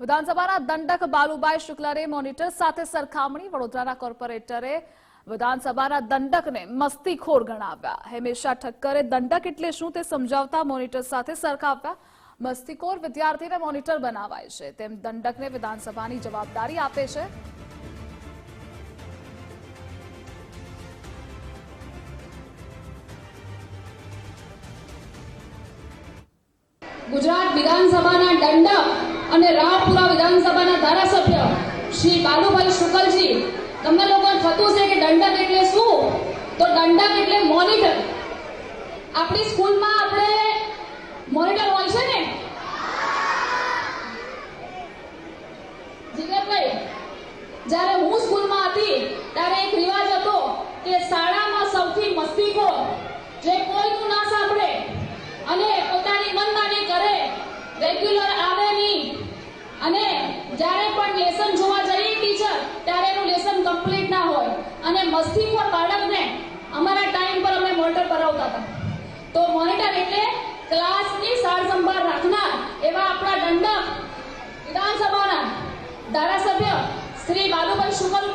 વિધાનસભાના દંડક બાલુભાઈ શુક્લરે મોનિટર સાથે સરખામણી વડોદરાના કોર્પોરેટરે વિધાનસભાના દંડકને મસ્તીખોર ગણાવ્યા. હેમેશા ઠક્કરે દંડક એટલે શું તે સમજાવતા મોનિટર સાથે સરખાવ્યા. મસ્તીખોર વિદ્યાર્થીને મોનિટર બનાવાય છે. તેમ દંડકને વિધાનસભાની જવાબદારી આપે છે. ગુજરાત વિધાનસભાના દંડક અને રાવપુરા વિધાનસભાના ધારાસભ્ય શ્રી બાલુભાઈ શુકલજી, તમને લોકોને થતું છે કે દંડક એટલે શું? તો દંડક એટલે મોનિટર આપણી સ્કૂલમાં આપણે મોનિટર હોય છે ને? જીગરભાઈ જ્યારે હું સ્કૂલમાં હતી, ત્યારે એક રિવાજ હતો કે શાળામાં સૌથી મસ્તીખોર જે કોઈનું ના સાંભળે અને પોતાની મનમાની કરે રેગ્યુલર અને જ્યારે પણ લેસન જોવા જઈએ ટીચર ત્યારે એનું લેસન કમ્પ્લીટ ના હોય. અને મસ્તીખોર બાળકને અમારા ટાઈમ પર અમે મોનિટર કરાવતા હતા. તો મોનિટર એટલે ક્લાસની સાર સંભાળ રાખનાર એવા આપણા દંડક વિધાનસભાના ધારાસભ્ય શ્રી બાલુભાઈ શુકલ